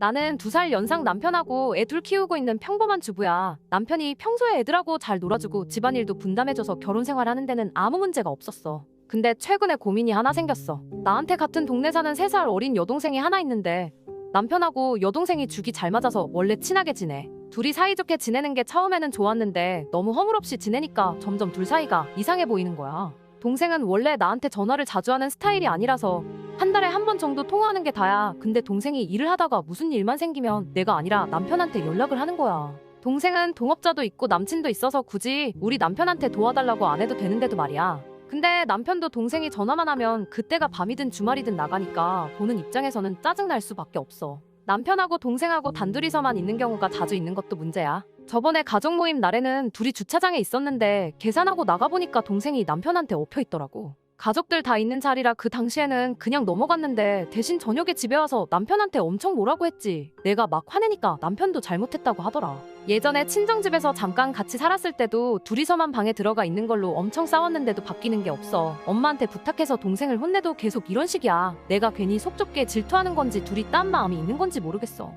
나는 두 살 연상 남편하고 애 둘 키우고 있는 평범한 주부야. 남편이 평소에 애들하고 잘 놀아주고 집안일도 분담해줘서 결혼 생활하는 데는 아무 문제가 없었어. 근데 최근에 고민이 하나 생겼어. 나한테 같은 동네 사는 세 살 어린 여동생이 하나 있는데 남편하고 여동생이 죽이 잘 맞아서 원래 친하게 지내. 둘이 사이좋게 지내는 게 처음에는 좋았는데 너무 허물없이 지내니까 점점 둘 사이가 이상해 보이는 거야. 동생은 원래 나한테 전화를 자주 하는 스타일이 아니라서 한 달에 한 번 정도 통화하는 게 다야. 근데 동생이 일을 하다가 무슨 일만 생기면 내가 아니라 남편한테 연락을 하는 거야. 동생은 동업자도 있고 남친도 있어서 굳이 우리 남편한테 도와달라고 안 해도 되는데도 말이야. 근데 남편도 동생이 전화만 하면 그때가 밤이든 주말이든 나가니까 보는 입장에서는 짜증날 수밖에 없어. 남편하고 동생하고 단둘이서만 있는 경우가 자주 있는 것도 문제야. 저번에 가족 모임 날에는 둘이 주차장에 있었는데 계산하고 나가보니까 동생이 남편한테 엎혀 있더라고. 가족들 다 있는 자리라 그 당시에는 그냥 넘어갔는데 대신 저녁에 집에 와서 남편한테 엄청 뭐라고 했지. 내가 막 화내니까 남편도 잘못했다고 하더라. 예전에 친정집에서 잠깐 같이 살았을 때도 둘이서만 방에 들어가 있는 걸로 엄청 싸웠는데도 바뀌는 게 없어. 엄마한테 부탁해서 동생을 혼내도 계속 이런 식이야. 내가 괜히 속 좁게 질투하는 건지 둘이 딴 마음이 있는 건지 모르겠어.